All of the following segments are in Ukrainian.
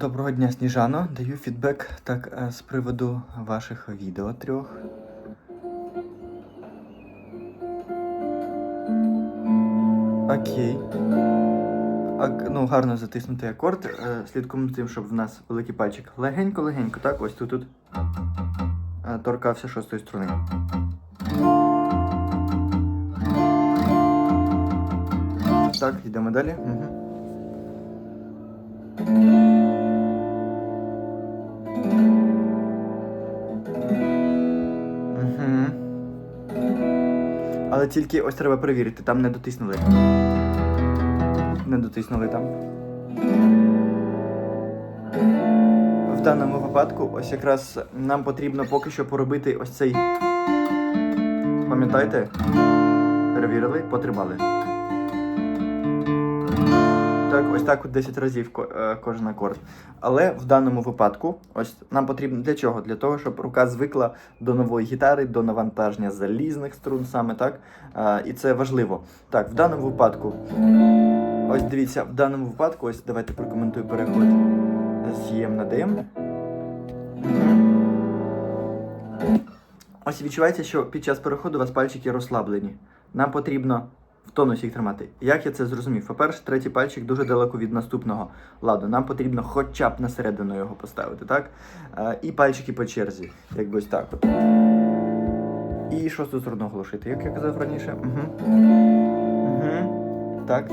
Доброго дня, Сніжано. Даю фідбек так е, з приводу ваших відео трьох. Окей. Ак, ну, гарно затиснутий акорд. Е, Слідкуємо тим, щоб в нас великий пальчик легенько-легенько, так, ось тут тут е, торкався шостої струни. Так, йдемо далі. Угу. Але тільки ось треба перевірити, там не дотиснули. Не дотиснули там. В даному випадку, ось якраз нам потрібно поки що поробити ось цей. Пам'ятаєте? Перевірили, потримали. Так, ось так 10 разів е, кожен акорд. Але в даному випадку, ось нам потрібно для чого? Для того, щоб рука звикла до нової гітари, до навантаження залізних струн, саме так. Е, І це важливо. Так, в даному випадку, ось дивіться, в даному випадку, ось давайте прокоментую переход з ЄМ на ДМ. Ось відчувається, що під час переходу у вас пальчики розслаблені. Нам потрібно в тонусі їх тримати. Як я це зрозумів? По-перше, третій пальчик дуже далеко від наступного ладу. Нам потрібно хоча б на середину його поставити, так? Е, і пальчики по черзі, якби ось так. От. І шосту сторону оголошити, як я казав раніше. Угу. Угу. Так.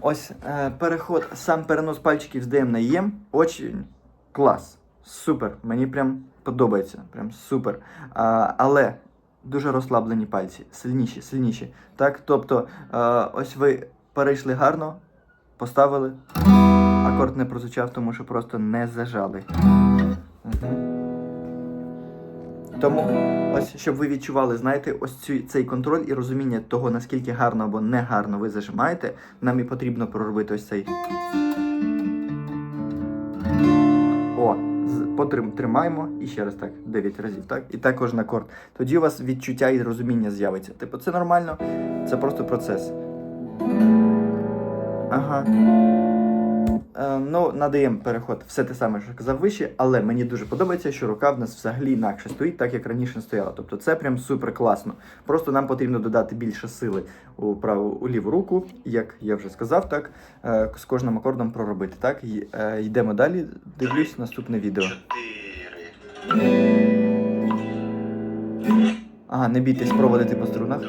Ось е, переход, сам перенос пальчиків з ДМ на ЄМ. Очень клас. Супер. Мені прям подобається. Прям супер. А, але дуже розслаблені пальці. Сильніші, сильніші. Так, тобто, е, ось ви перейшли гарно, поставили. Акорд не прозвучав, тому що просто не зажали. Тому, ось щоб ви відчували, знаєте, ось цю, цей контроль і розуміння того, наскільки гарно або не гарно ви зажимаєте, нам і потрібно проробити ось цей. О, потрим, тримаємо і ще раз так, 9 разів, так? І також на корд. Тоді у вас відчуття і розуміння з'явиться. Типу, це нормально, це просто процес. Ага. Е, ну, надаємо переход все те саме, що казав вище, але мені дуже подобається, що рука в нас взагалі інакше стоїть, так як раніше стояла. Тобто це прям супер класно. Просто нам потрібно додати більше сили у праву у ліву руку, як я вже сказав, так е, з кожним акордом проробити. Так, е, йдемо далі. Дивлюсь наступне відео. Ага, не бійтесь проводити по струнах.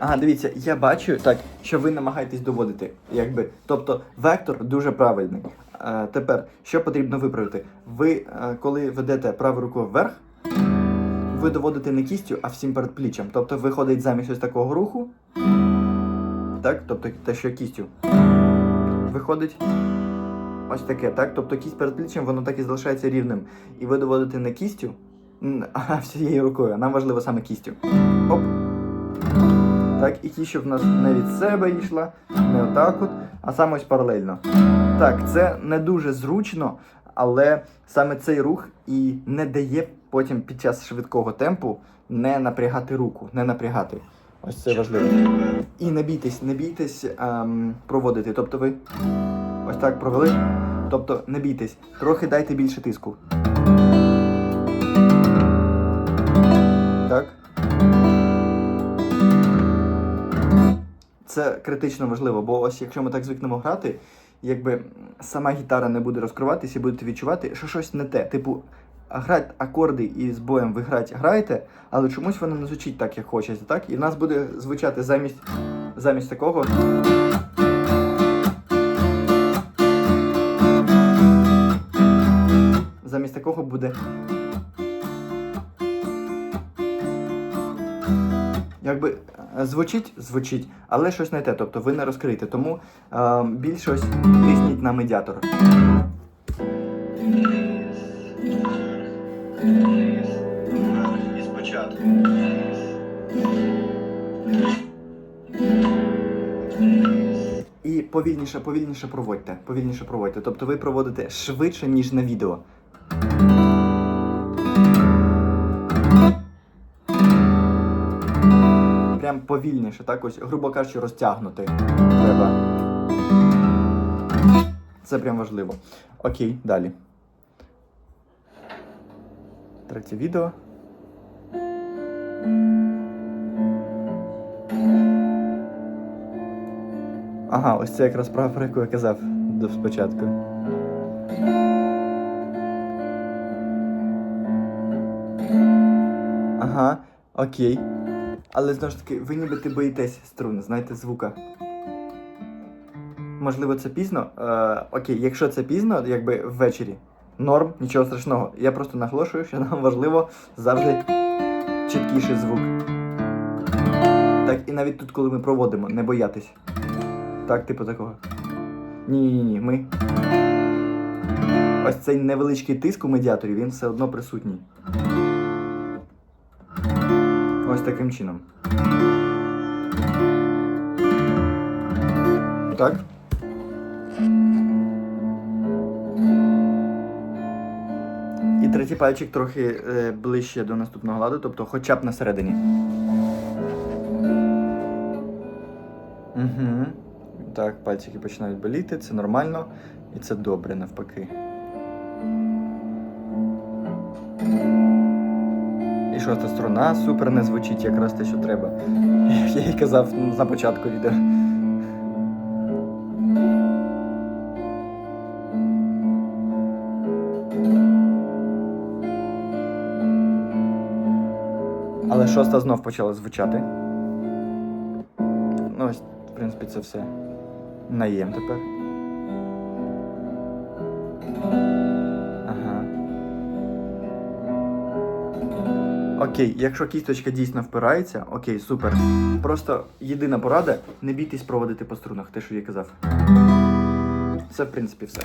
Ага, дивіться, я бачу так, що ви намагаєтесь доводити. Якби. Тобто вектор дуже правильний. Е, тепер, що потрібно виправити? Ви, е, коли ведете праву руку вверх, ви доводите не кістю, а всім передпліччям. Тобто виходить замість ось такого руху. Так, тобто те, що кістю. Виходить ось таке, так? Тобто кість передпліччям, воно так і залишається рівним. І ви доводите не кістю, а всією рукою. Нам важливо саме кістю. Оп. Так, і ті, щоб в нас не від себе йшла, не отак от, а саме ось паралельно. Так, це не дуже зручно, але саме цей рух і не дає потім під час швидкого темпу не напрягати руку, не напрягати. Ось це важливо. І не бійтесь, не бійтесь ем, проводити. Тобто ви ось так провели. Тобто не бійтесь, трохи дайте більше тиску. Це критично важливо, бо ось якщо ми так звикнемо грати, якби сама гітара не буде розкриватися і будете відчувати, що щось не те. Типу, грати акорди і з боєм ви грати граєте, але чомусь воно не звучить так, як хочеться, так? І в нас буде звучати замість, замість такого. Якби е, звучить, звучить, але щось не те. Тобто ви не розкриєте. Тому е, більш щось тисніть на медіатор. І спочатку. І повільніше, повільніше проводьте. Повільніше проводьте. Тобто ви проводите швидше, ніж на відео. Прям повільніше, так ось, грубо кажучи, розтягнути треба. Це прям важливо. Окей, далі. Третє відео. Ага, ось це якраз права, про яку я казав до спочатку. Ага, окей. Але знову ж таки, ви ніби ти боїтесь струн, знаєте, звука. Можливо, це пізно. Е, окей, якщо це пізно, якби ввечері, норм, нічого страшного. Я просто наголошую, що нам важливо завжди чіткіший звук. Так, і навіть тут, коли ми проводимо, не боятись. Так, типу такого. Ні-ні ні, ми. Ось цей невеличкий тиск у медіаторі, він все одно присутній. Ось таким чином. Так. І третій пальчик трохи е, ближче до наступного ладу, тобто хоча б на середині. Угу. Так, пальчики починають боліти, це нормально і це добре навпаки. І шоста струна супер не звучить якраз те, що треба. Я їй казав на початку відео. Але шоста знов почала звучати. Ну, ось, в принципі, це все. Наєм тепер. Окей, якщо кісточка дійсно впирається, окей, супер. Просто єдина порада не бійтесь проводити по струнах, те, що я казав. Це, в принципі, все.